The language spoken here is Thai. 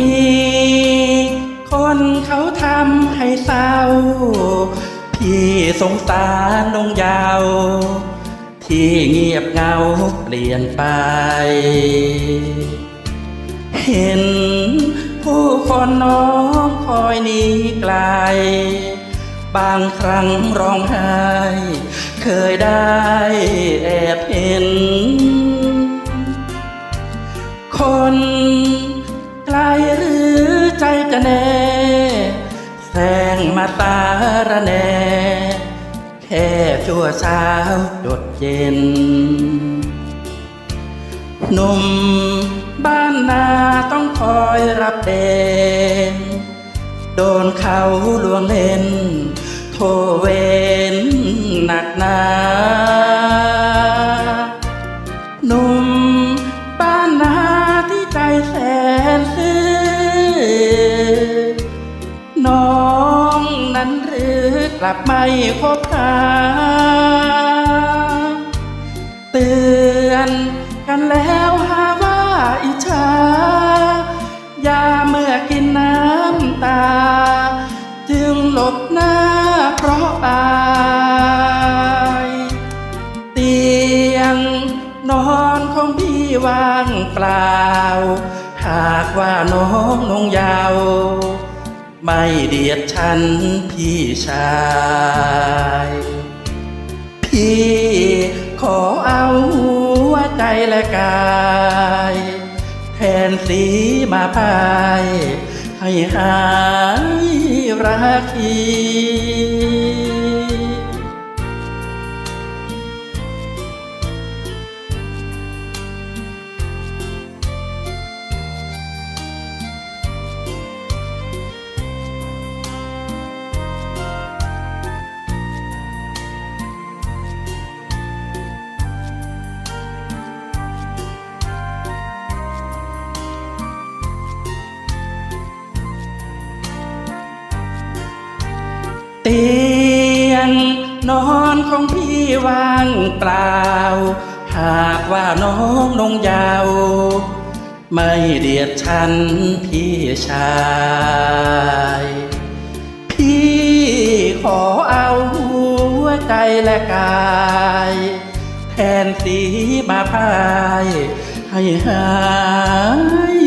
มีคนเขาทำให้เศร้า พี่สงสารน้องยาว ที่เงียบเงาเปลี่ยนไป เห็นผู้คนน้องคอยหนีไกล บางครั้งร้องไห้ เคยได้แอบเห็น คน ไกลหรือใจจะแน่แสงมาตาระแน่แค่ชั่วเช้าหยดเย็นหนุ่มบ้านนาต้องคอยรับเดนโดนเขาลวงเล่นโทเวนหนักหนา กลับไม่คบหาเตือนกันแล้วหาว่าอิจฉายาเมื่อกินน้ำตา จึงหลบหน้าเพราะอายเตียงนอนของพี่ว่างเปล่า หากว่าน้องนงยาว ไม่เดียดฉันพี่ชาย พี่ขอเอาหัวใจและกาย แทนสีมาพายให้หายรักอี เตียงนอนของพี่ว่างเปล่า หากว่าน้องนงยาว ไม่เดียดฉันพี่ชาย พี่ขอเอาหัวใจและกายแทนสีมาพาย ให้หาย